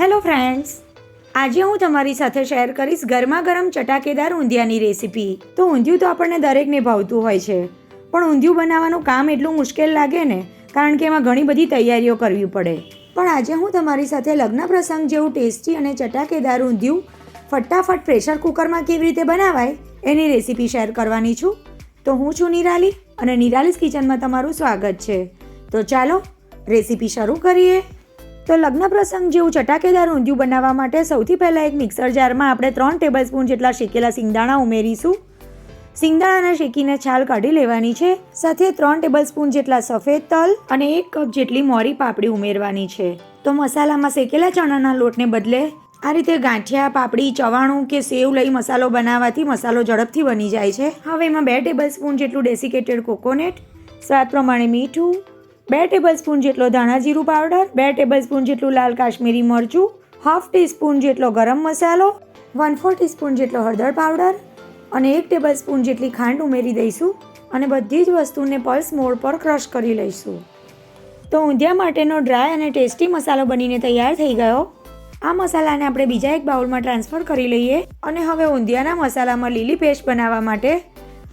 Hello friends આજે હું તમારી સાથે શેર કરીશ ગરમા ગરમ ચટાકેદાર ઊંધિયાની રેસીપી તો ઊંધિયું તો આપણને દરેકને ભાવતું હોય છે. પણ ઊંધિયું બનાવવાનું કામ એટલું મુશ્કેલ લાગે ને, કારણ કે એમાં ઘણી બધી તૈયારીઓ કરવી પડે. પણ આજે હું તમારી સાથે લગ્ન પ્રસંગ જેવું ટેસ્ટી અને ચટાકેદાર ઊંધિયું ફટાફટ પ્રેશર કુકરમાં કેવી રીતે બનાવાય એની રેસીપી શેર કરવાની છું. તો હું છું નિરાલી અને નિરાલીસ કિચનમાં તમારું સ્વાગત છે. તો ચાલો રેસીપી શરૂ કરીએ. તો લગ્ન પ્રસંગ જેવું ચટાકેદાર ઊંધિયું બનાવવા માટે સૌથી પહેલાં એક મિક્સર જારમાં આપણે ત્રણ ટેબલસ્પૂન જેટલા શેકેલા સિંગદાણા ઉમેરીશું. સિંગદાણાને શેકીને છાલ કાઢી લેવાની છે. સાથે ત્રણ ટેબલસ્પૂન જેટલા સફેદ તલ અને એક કપ જેટલી મોરી પાપડી ઉમેરવાની છે. તો મસાલામાં શેકેલા ચણાના લોટને બદલે આ રીતે ગાંઠિયા, પાપડી, ચવાણું કે સેવ લઈ મસાલો બનાવવાથી મસાલો ઝડપથી બની જાય છે. હવે એમાં બે ટેબલસ્પૂન જેટલું ડેસિકેટેડ કોકોનટ, સ્વાદ પ્રમાણે મીઠું બે ટેબલસ્પૂન જેટલો ધાણા જીરું પાવડર, બે ટેબલસ્પૂન જેટલું લાલ કાશ્મીરી મરચું, હાફ ટીસ્પૂન જેટલો ગરમ મસાલો વન ફોર ટીસ્પૂન જેટલો હળદર પાવડર અને એક ટેબલસ્પૂન જેટલી ખાંડ ઉમેરી દઈશું અને બધી જ વસ્તુને પલ્સ મોડ પર ક્રશ કરી લઈશું. તો ઊંધિયા માટેનો ડ્રાય અને ટેસ્ટી મસાલો બનીને તૈયાર થઈ ગયો. આ મસાલાને આપણે બીજા એક બાઉલમાં ટ્રાન્સફર કરી લઈએ અને હવે ઊંધિયાના મસાલામાં લીલી પેસ્ટ બનાવવા માટે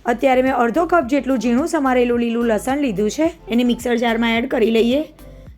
અત્યારે મેં અડધો કપ જેટલું ઝીણું સમારેલું લીલું લસણ લીધું છે. એને મિક્સર જારમાં એડ કરી લઈએ.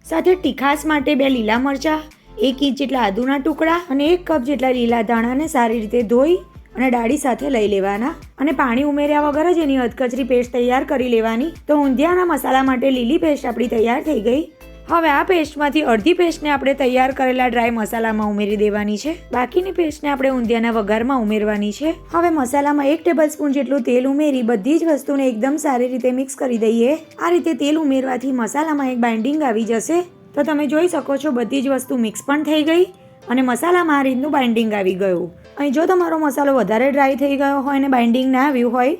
સાથે તીખાસ માટે બે લીલા મરચાં, એક ઇંચ જેટલા આદુના ટુકડા અને એક કપ જેટલા લીલા ધાણાને સારી રીતે ધોઈ અને ડાળી સાથે લઈ લેવાના. અને પાણી ઉમેર્યા વગર જ એની અધકચરી પેસ્ટ તૈયાર કરી લેવાની. તો ઊંધિયાના મસાલા માટે લીલી પેસ્ટ આપણી તૈયાર થઈ ગઈ. હવે આ પેસ્ટમાંથી અડધી પેસ્ટને આપણે તૈયાર કરેલા ડ્રાય મસાલામાં ઉમેરી દેવાની છે. બાકીની પેસ્ટને આપણે ઊંધિયાના વઘારમાં ઉમેરવાની છે. હવે મસાલામાં એક ટેબલ સ્પૂન જેટલું તેલ ઉમેરી બધી જ વસ્તુને એકદમ સારી રીતે મિક્સ કરી દઈએ. આ રીતે તેલ ઉમેરવાથી મસાલામાં એક બાઇન્ડિંગ આવી જશે. તો તમે જોઈ શકો છો બધી જ વસ્તુ મિક્સ પણ થઈ ગઈ અને મસાલામાં આ રીતનું બાઇન્ડિંગ આવી ગયું. અહીં જો તમારો મસાલો વધારે ડ્રાય થઈ ગયો હોય અને બાઇન્ડિંગ ના આવ્યું હોય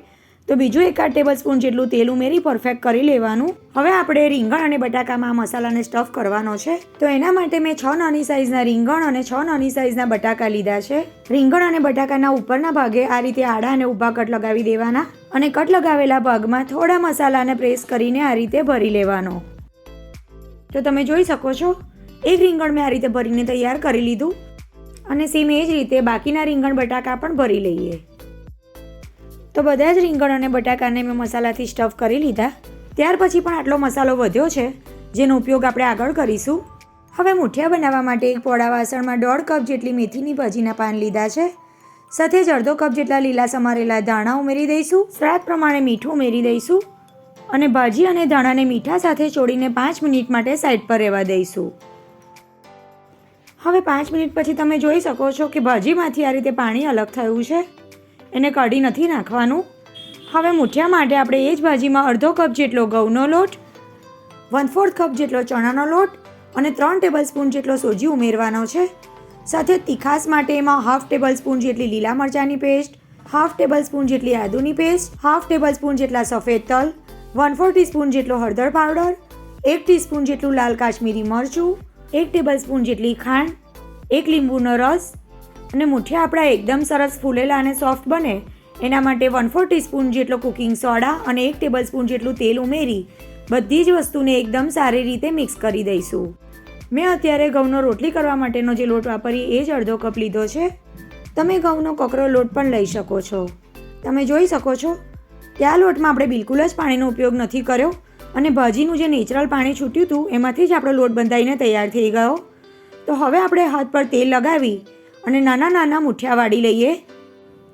તો બીજું એકાદ ટેબલ સ્પૂન જેટલું તેલ ઉમેરી પરફેક્ટ કરી લેવાનું. હવે આપણે રીંગણ અને બટાકામાં આ મસાલાને સ્ટફ કરવાનો છે. તો એના માટે મેં છ નાની સાઇઝના રીંગણ અને છ નાની સાઇઝના બટાકા લીધા છે. રીંગણ અને બટાકાના ઉપરના ભાગે આ રીતે આડા અને ઊભા કટ લગાવી દેવાના અને કટ લગાવેલા ભાગમાં થોડા મસાલાને પ્રેસ કરીને આ રીતે ભરી લેવાનો. તો તમે જોઈ શકો છો એક રીંગણ મેં આ રીતે ભરીને તૈયાર કરી લીધું. અને સેમ એ જ રીતે બાકીના રીંગણ બટાકા પણ ભરી લઈએ. તો બધા જ રીંગણ અને બટાકાને મેં મસાલાથી સ્ટફ કરી લીધા. ત્યાર પછી પણ આટલો મસાલો વધ્યો છે, જેનો ઉપયોગ આપણે આગળ કરીશું. હવે મુઠિયા બનાવવા માટે એક પોળા વાસણમાં દોઢ કપ જેટલી મેથીની ભાજીના પાન લીધા છે. સાથે જ અડધો કપ જેટલા લીલા સમારેલા ધાણા ઉમેરી દઈશું. સ્વાદ પ્રમાણે મીઠું ઉમેરી દઈશું. અને ભાજી અને ધાણાને મીઠા સાથે છોડીને પાંચ મિનિટ માટે સાઈડ પર રહેવા દઈશું. હવે પાંચ મિનિટ પછી તમે જોઈ શકો છો કે ભાજીમાંથી આ રીતે પાણી અલગ થયું છે. એને કાઢી નથી નાખવાનું. હવે મૂઠિયા માટે આપણે એ જ ભાજીમાં અડધો કપ જેટલો ઘઉંનો લોટ વન ફોર્થ કપ જેટલો ચણાનો લોટ અને ત્રણ ટેબલ સ્પૂન જેટલો સોજી ઉમેરવાનો છે. સાથે તીખાસ માટે એમાં હાફ ટેબલ સ્પૂન જેટલી લીલા મરચાંની પેસ્ટ, હાફ ટેબલ સ્પૂન જેટલી આદુની પેસ્ટ, હાફ ટેબલ સ્પૂન જેટલા સફેદ તલ વન ફોર ટીસ્પૂન જેટલો હળદર પાવડર, એક ટીસ્પૂન જેટલું લાલ કાશ્મીરી મરચું, એક ટેબલ સ્પૂન જેટલી ખાંડ, એક લીંબુનો રસ અને મુઠિયા આપણા એકદમ સરસ ફૂલેલા અને સોફ્ટ બને. એના માટે વન ફોર ટીસ્પૂન જેટલો કુકિંગ સોડા અને એક ટેબલ સ્પૂન જેટલું તેલ ઉમેરી બધી જ વસ્તુને એકદમ સારી રીતે મિક્સ કરી દઈશું. મેં અત્યારે ઘઉંનો રોટલી કરવા માટેનો જે લોટ વાપરી એ જ અડધો કપ લીધો છે. તમે ઘઉંનો કકરો લોટ પણ લઈ શકો છો. તમે જોઈ શકો છો આ લોટમાં આપણે બિલકુલ જ પાણીનો ઉપયોગ નથી કર્યો અને ભાજીનું જે નેચરલ પાણી છૂટ્યું હતું એમાંથી જ આપણો લોટ બંધાઈને તૈયાર થઈ ગયો. તો હવે આપણે હાથ પર તેલ લગાવી અને નાના નાના મુઠિયા વાળી લઈએ.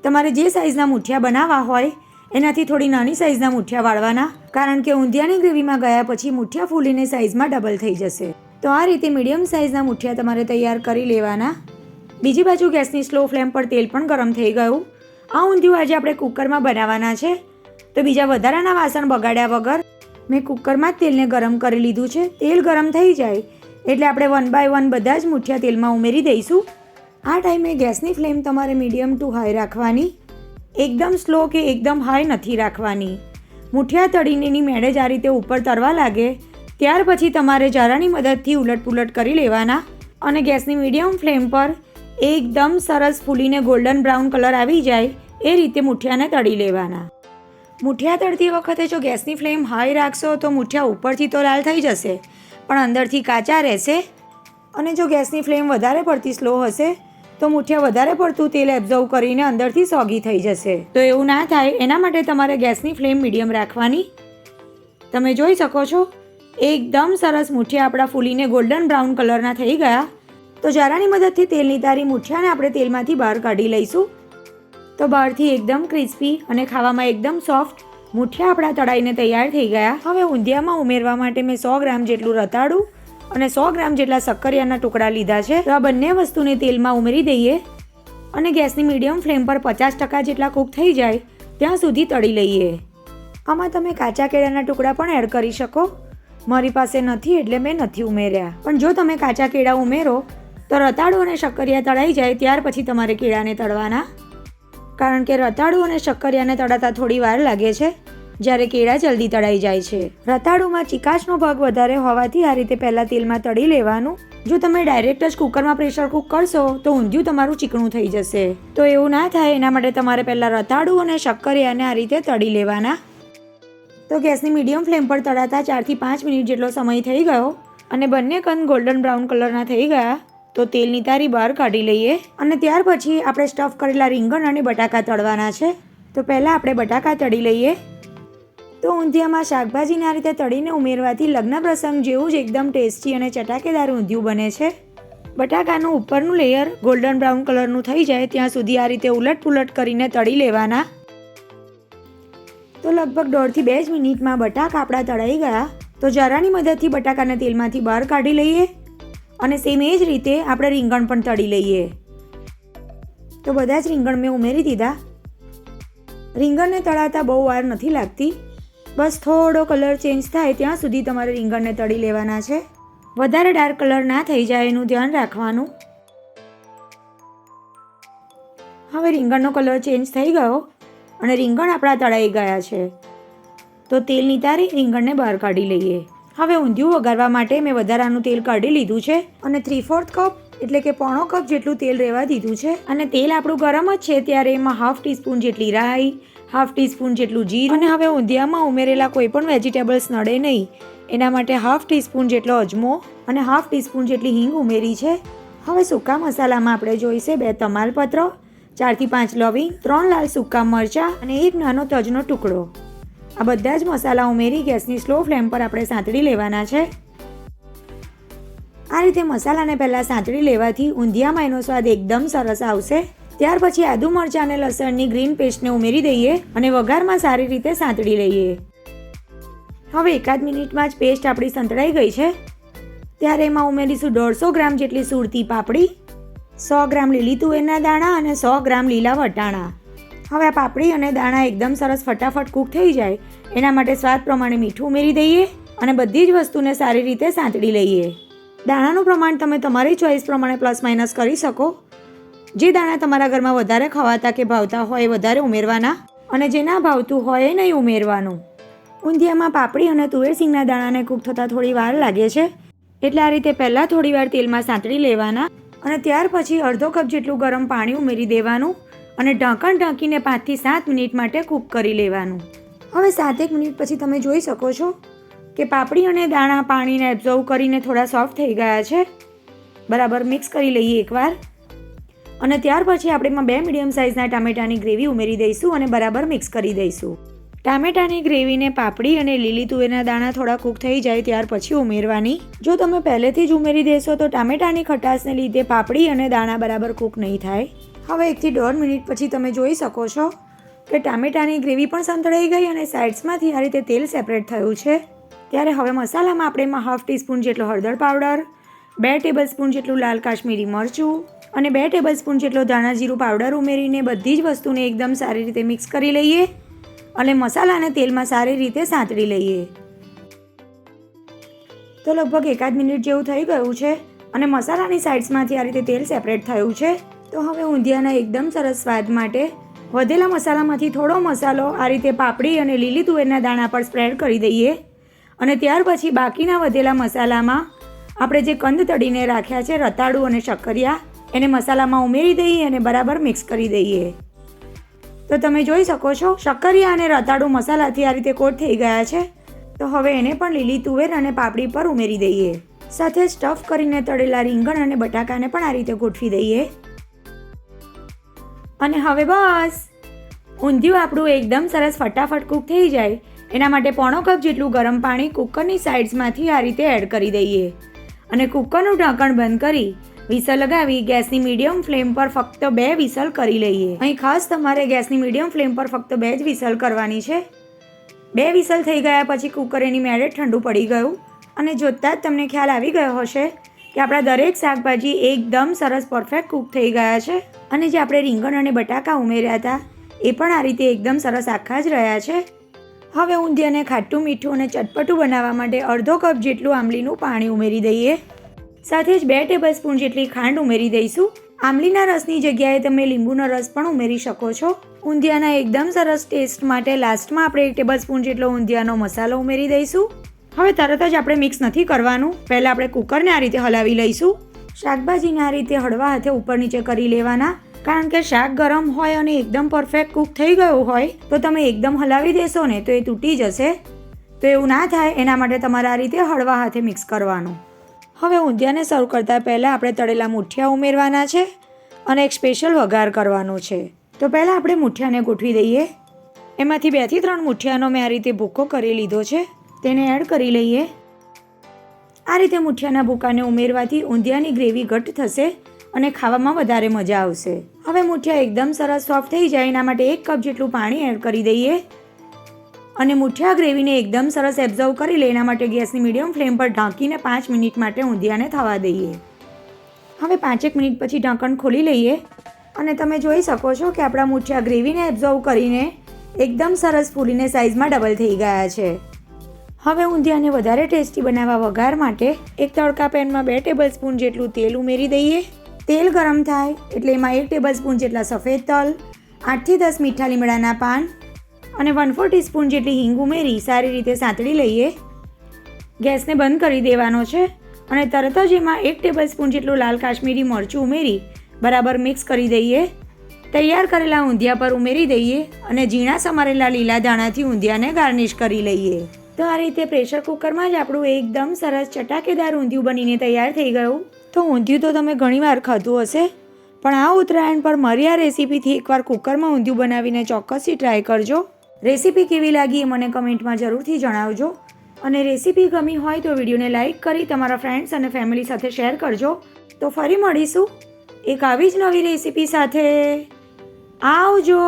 તમારે જે સાઇઝના મુઠિયા બનાવવા હોય, એનાથી થોડી નાની સાઇઝના મુઠિયા વાળવાના. કારણ કે ઊંધિયાની ગ્રેવીમાં ગયા પછી મુઠિયા ફૂલીને સાઇઝમાં ડબલ થઈ જશે. તો આ રીતે મીડિયમ સાઇઝના મુઠિયા તમારે તૈયાર કરી લેવાના. બીજી બાજુ ગેસની સ્લો ફ્લેમ પર તેલ પણ ગરમ થઈ ગયું. આ ઊંધિયું આજે આપણે કુકરમાં બનાવવાના છે. તો બીજા વધારાના વાસણ બગાડ્યા વગર મેં કુકરમાં જ તેલને ગરમ કરી લીધું છે. તેલ ગરમ થઈ જાય એટલે આપણે વન બાય વન બધા જ મુઠિયા તેલમાં ઉમેરી દઈશું. આ ટાઈમે ગેસની ફ્લેમ તમારે મીડિયમ ટુ હાઈ રાખવાની. એકદમ સ્લો કે એકદમ હાઈ નથી રાખવાની. મુઠિયા તળીને એની મેળે આ રીતે ઉપર તરવા લાગે, ત્યાર પછી તમારે જારાની મદદથી ઉલટપુલટ કરી લેવાના અને ગેસની મીડિયમ ફ્લેમ પર એકદમ સરસ ફૂલીને ગોલ્ડન બ્રાઉન કલર આવી જાય એ રીતે મુઠિયાને તળી લેવાના. મુઠિયા તળતી વખતે જો ગેસની ફ્લેમ હાઈ રાખશો તો મુઠિયા ઉપરથી તો લાલ થઈ જશે, પણ અંદરથી કાચા રહેશે અને જો ગેસની ફ્લેમ વધારે પડતી સ્લો હશે તો મુઠિયા વધારે પડતું તેલ એબ્ઝર્વ કરીને અંદરથી સોગી થઈ જશે. તો એવું ના થાય, એના માટે તમારે ગેસની ફ્લેમ મીડિયમ રાખવાની. તમે જોઈ શકો છો, એકદમ સરસ મુઠિયા આપણા ફૂલીને ગોલ્ડન બ્રાઉન કલરના થઈ ગયા. તો જારાની મદદથી તેલની તારી મુઠિયાને આપણે તેલમાંથી બહાર કાઢી લઈશું. તો બહારથી એકદમ ક્રિસ્પી અને ખાવામાં એકદમ સોફ્ટ મુઠિયા આપણા તળાઈને તૈયાર થઈ ગયા. હવે ઊંધિયામાં ઉમેરવા માટે મેં સો ગ્રામ જેટલું રતાળું અને સો ગ્રામ જેટલા શક્કરિયાના ટુકડા લીધા છે. તો આ બંને વસ્તુને તેલમાં ઉમેરી દઈએ અને ગેસની મીડિયમ ફ્લેમ પર પચાસ ટકા જેટલા કૂક થઈ જાય ત્યાં સુધી તળી લઈએ. આમાં તમે કાચા કેળાના ટુકડા પણ એડ કરી શકો. મારી પાસે નથી એટલે મેં નથી ઉમેર્યા. પણ જો તમે કાચા કેળા ઉમેરો, તો રતાળું અને શક્કરિયા તળાઈ જાય ત્યાર પછી તમારે કેળાને તળવાના. કારણ કે રતાળું અને શક્કરિયાને તળાતા થોડી વાર લાગે છે. જ્યારે કેળા જલ્દી તળાઈ જાય છે. રતાળુમાં ચિકાસનો ભાગ વધારે હોવાથી આ રીતે પહેલાં તેલમાં તળી લેવાનું. જો તમે ડાયરેક્ટ જ કુકરમાં પ્રેશર કુક કરશો, તો ઊંધિયું તમારું ચીકણું થઈ જશે. તો એવું ના થાય, એના માટે તમારે પહેલાં રતાળું અને શક્કરિયાને આ રીતે તળી લેવાના. તો ગેસની મીડિયમ ફ્લેમ પર તળાતા ચારથી પાંચ મિનિટ જેટલો સમય થઈ ગયો અને બંને કંદ ગોલ્ડન બ્રાઉન કલરના થઈ ગયા, તો તેલની તારી બહાર કાઢી લઈએ. અને ત્યાર પછી આપણે સ્ટફ કરેલા રીંગણ અને બટાકા તળવાના છે. તો પહેલાં આપણે બટાકા તળી લઈએ. તો ઊંધિયામાં શાકભાજીને રીતે તળીને ઉમેરવાથી લગ્ન પ્રસંગ જેવું જ એકદમ ટેસ્ટી અને ચટાકેદાર ઊંધિયું બને છે. બટાકાનું ઉપરનું લેયર ગોલ્ડન બ્રાઉન કલરનું થઈ જાય ત્યાં સુધી આ રીતે ઉલટ પુલટ કરીને તળી લેવાના. તો લગભગ દોઢથી બે જ મિનિટમાં બટાકા આપણા તળાઈ ગયા. તો જારાની મદદથી બટાકાને તેલમાંથી બહાર કાઢી લઈએ અને સેમ એ જ રીતે આપણે રીંગણ પણ તળી લઈએ. તો બધા જ રીંગણ મેં ઉમેરી દીધા. રીંગણને તળાતા બહુ વાર નથી લાગતી. બસ થોડો કલર ચેન્જ થાય ત્યાં સુધી તમારે રીંગણને તળી લેવાના છે. વધારે ડાર્ક કલર ના થઈ જાય એનું ધ્યાન રાખવાનું. હવે રીંગણનો કલર ચેન્જ થઈ ગયો અને રીંગણ આપણા તળાઈ ગયા છે. તો તેલ નિતારી રીંગણને બહાર કાઢી લઈએ. હવે ઊંધિયું વઘારવા માટે મેં વધારાનું તેલ કાઢી લીધું છે અને થ્રી ફોર્થ કપ એટલે કે પોણો કપ જેટલું તેલ રહેવા દીધું છે. અને તેલ આપણું ગરમ જ છે ત્યારે એમાં હાફ ટીસ્પૂન જેટલી રાઈ હાફ ટીસ્પૂન જેટલું જીરું અને હવે ઊંધિયામાં ઉમેરેલા કોઈ પણ વેજીટેબલ્સ નડે નહીં. એના માટે હાફ ટીસ્પૂન જેટલો અજમો અને હાફ ટીસ્પૂન જેટલી હિંગ ઉમેરી છે. હવે સૂકા મસાલામાં આપણે જોઈશે બે તમાલપત્ર, ચારથી પાંચ લવિંગ, ત્રણ લાલ સૂકા મરચાં અને એક નાનો તજનો ટુકડો. આ બધા જ મસાલા ઉમેરી ગેસની સ્લો ફ્લેમ પર આપણે સાંતળી લેવાના છે. આ રીતે મસાલાને પહેલાં સાંતળી લેવાથી ઊંધિયામાં એનો સ્વાદ એકદમ સરસ આવશે. ત્યાર પછી આદુ મરચાં અને લસણની ગ્રીન પેસ્ટને ઉમેરી દઈએ અને વઘારમાં સારી રીતે સાંતળી લઈએ. હવે એકાદ મિનિટમાં જ પેસ્ટ આપણી સંતળાઈ ગઈ છે. ત્યારે એમાં ઉમેરીશું દોઢસો ગ્રામ જેટલી સુરતી પાપડી, સો ગ્રામ લીલી તુવેરના દાણા અને સો ગ્રામ લીલા વટાણા. હવે આ પાપડી અને દાણા એકદમ સરસ ફટાફટ કૂક થઈ જાય. એના માટે સ્વાદ પ્રમાણે મીઠું ઉમેરી દઈએ અને બધી જ વસ્તુને સારી રીતે સાંતળી લઈએ. દાણાનું પ્રમાણ તમે તમારી ચોઈસ પ્રમાણે પ્લસ માઇનસ કરી શકો. જે દાણા તમારા ઘરમાં વધારે ખવાતા કે ભાવતા હોય એ વધારે ઉમેરવાના અને જે ના ભાવતું હોય એ નહીં ઉમેરવાનું. ઊંધિયામાં પાપડી અને તુવેર સિંગના દાણાને કૂક થતાં થોડી વાર લાગે છે. એટલે આ રીતે પહેલાં થોડી વાર તેલમાં સાંતળી લેવાના અને ત્યાર પછી અડધો કપ જેટલું ગરમ પાણી ઉમેરી દેવાનું અને ઢાંકણ ઢાંકીને પાંચથી સાત મિનિટ માટે કૂક કરી લેવાનું. હવે સાતેક મિનિટ પછી તમે જોઈ શકો છો કે પાપડી અને દાણા પાણીને એબ્ઝર્વ કરીને થોડા સોફ્ટ થઈ ગયા છે. બરાબર મિક્સ કરી લઈએ એકવાર. અને ત્યાર પછી આપણે એમાં બે મીડિયમ સાઇઝના ટામેટાની ગ્રેવી ઉમેરી દઈશું અને બરાબર મિક્સ કરી દઈશું. ટામેટાની ગ્રેવીને પાપડી અને લીલી તુવેરના દાણા થોડા કૂક થઈ જાય ત્યાર પછી ઉમેરવાની. જો તમે પહેલેથી જ ઉમેરી દેશો તો ટામેટાની ખટાશને લીધે પાપડી અને દાણા બરાબર કૂક નહીં થાય. હવે એકથી દોઢ મિનિટ પછી તમે જોઈ શકો છો કે ટામેટાની ગ્રેવી પણ સંતળાઈ ગઈ અને સાઇડ્સમાંથી આ રીતે તેલ સેપરેટ થયું છે. ત્યારે હવે મસાલામાં આપણે એમાં હાફ ટીસ્પૂન જેટલો હળદર પાવડર બે ટેબલ સ્પૂન જેટલું લાલ કાશ્મીરી મરચું અને બે ટેબલ સ્પૂન જેટલો ધાણા જીરું પાવડર ઉમેરીને બધી જ વસ્તુને એકદમ સારી રીતે મિક્સ કરી લઈએ અને મસાલાને તેલમાં સારી રીતે સાંતળી લઈએ. તો લગભગ એકાદ મિનિટ જેવું થઈ ગયું છે અને મસાલાની સાઇડ્સમાંથી આ રીતે તેલ સેપરેટ થયું છે. તો હવે ઊંધિયાના એકદમ સરસ સ્વાદ માટે વધેલા મસાલામાંથી થોડો મસાલો આ રીતે પાપડી અને લીલી તુવેરના દાણા પર સ્પ્રેડ કરી દઈએ અને ત્યાર પછી બાકીના વધેલા મસાલામાં આપણે જે કંદ તળીને રાખ્યા છે, રતાળું અને શક્કરિયા એને મસાલામાં ઉમેરી દઈએ અને બરાબર મિક્સ કરી દઈએ. તો તમે જોઈ શકો છો, શક્કરિયા અને રતાળું મસાલાથી આ રીતે કોટ થઈ ગયા છે. તો હવે એને પણ લીલી તુવેર અને પાપડી પર ઉમેરી દઈએ. સાથે સ્ટફ કરીને તળેલા રીંગણ અને બટાકાને પણ આ રીતે ગોઠવી દઈએ. અને હવે બસ! ઊંધિયું આપણું એકદમ સરસ ફટાફટ કૂક થઈ જાય. એના માટે પોણો કપ જેટલું ગરમ પાણી કુકરની સાઇડ્સમાંથી આ રીતે એડ કરી દઈએ. અને કુકરનું ઢાંકણ બંધ કરી વિસલ લગાવી, ગેસની મીડિયમ ફ્લેમ પર ફક્ત બે વિસલ કરી લઈએ. અહીં ખાસ તમારે ગેસની મીડિયમ ફ્લેમ પર ફક્ત બે જ વિસલ કરવાની છે. બે વિસલ થઈ ગયા પછી કુકર એની મેળે ઠંડુ પડી ગયું. અને જોતાં જ તમને ખ્યાલ આવી ગયો હશે કે આપણા દરેક શાકભાજી એકદમ સરસ પરફેક્ટ કૂક થઈ ગયા છે. અને જે આપણે રીંગણ અને બટાકા ઉમેર્યા હતા, એ પણ આ રીતે એકદમ સરસ આખા જ રહ્યા છે. હવે ઊંધિયાને ખાટું, મીઠું અને ચટપટું બનાવવા માટે અડધો કપ જેટલું આંબલીનું પાણી ઉમેરી દઈએ. સાથે જ બે ટેબલ સ્પૂન જેટલી ખાંડ ઉમેરી દઈશું. આમલીના રસની જગ્યાએ તમે લીંબુનો રસ પણ ઉમેરી શકો છો. ઊંધિયાના એકદમ સરસ ટેસ્ટ માટે લાસ્ટમાં આપણે એક ટેબલ સ્પૂન જેટલો ઊંધિયાનો મસાલો ઉમેરી દઈશું. હવે તરત જ આપણે મિક્સ નથી કરવાનું. પહેલાં આપણે કુકરને આ રીતે હલાવી લઈશું. શાકભાજીને આ રીતે હળવા હાથે ઉપર નીચે કરી લેવાના. કારણ કે શાક ગરમ હોય અને એકદમ પરફેક્ટ કૂક થઈ ગયું હોય, તો તમે એકદમ હલાવી દેશો ને તો એ તૂટી જશે. તો એવું ના થાય, એના માટે તમારે આ રીતે હળવા હાથે મિક્સ કરવાનું. હવે ઊંધિયાને સર્વ કરતાં પહેલાં આપણે તળેલા મુઠિયા ઉમેરવાના છે અને એક સ્પેશિયલ વઘાર કરવાનો છે. તો પહેલાં આપણે મુઠિયાને ગોઠવી દઈએ. એમાંથી બેથી ત્રણ મુઠિયાનો મેં આ રીતે ભૂકો કરી લીધો છે. તેને એડ કરી લઈએ. આ રીતે મુઠિયાના ભૂકાને ઉમેરવાથી ઊંધિયાની ગ્રેવી ઘટ થશે અને ખાવામાં વધારે મજા આવશે. હવે મુઠિયા એકદમ સરસ સોફ્ટ થઈ જાય એના માટે એક કપ જેટલું પાણી એડ કરી દઈએ. અને મુઠિયા ગ્રેવીને એકદમ સરસ એબ્ઝર્વ કરી લે, એના માટે ગેસની મીડિયમ ફ્લેમ પર ઢાંકીને પાંચ મિનિટ માટે ઊંધિયાને થવા દઈએ. હવે પાંચેક મિનિટ પછી ઢાંકણ ખોલી લઈએ અને તમે જોઈ શકો છો કે આપણા મુઠિયા ગ્રેવીને એબ્ઝર્વ કરીને એકદમ સરસ ફૂલીને સાઇઝમાં ડબલ થઈ ગયા છે. હવે ઊંધિયાને વધારે ટેસ્ટી બનાવવા વઘાર માટે એક તડકા પેનમાં બે ટેબલ સ્પૂન જેટલું તેલ ઉમેરી દઈએ. તેલ ગરમ થાય એટલે એમાં એક ટેબલ સ્પૂન જેટલા સફેદ તલ, આઠથી દસ મીઠા લીમડાના પાન અને વન ફોર ટીસ્પૂન જેટલી હિંગ ઉમેરી સારી રીતે સાંતળી લઈએ. ગેસને બંધ કરી દેવાનો છે અને તરત જ એમાં એક ટેબલ સ્પૂન જેટલું લાલ કાશ્મીરી મરચું ઉમેરી બરાબર મિક્સ કરી દઈએ. તૈયાર કરેલા ઊંધિયા પર ઉમેરી દઈએ અને ઝીણા સમારેલા લીલા દાણાથી ઊંધિયાને ગાર્નિશ કરી લઈએ. તો આ રીતે પ્રેશર કુકરમાં જ આપણું એકદમ સરસ ચટાકેદાર ઊંધિયું બનીને તૈયાર થઈ ગયું. તો ઊંધિયું તો તમે ઘણીવાર ખાધું હશે, પણ આ ઉત્તરાયણ પર મારી આ રેસીપીથી એકવાર કુકરમાં ઊંધિયું બનાવીને ચોક્કસથી ટ્રાય કરજો. રેસીપી કેવી લાગી એ મને કમેન્ટમાં જરૂરથી જણાવજો. અને રેસીપી ગમી હોય તો વિડીયોને લાઇક કરી તમારા ફ્રેન્ડ્સ અને ફેમિલી સાથે શેર કરજો. તો ફરી મળીશું એક આવી જ નવી રેસીપી સાથે. આવજો!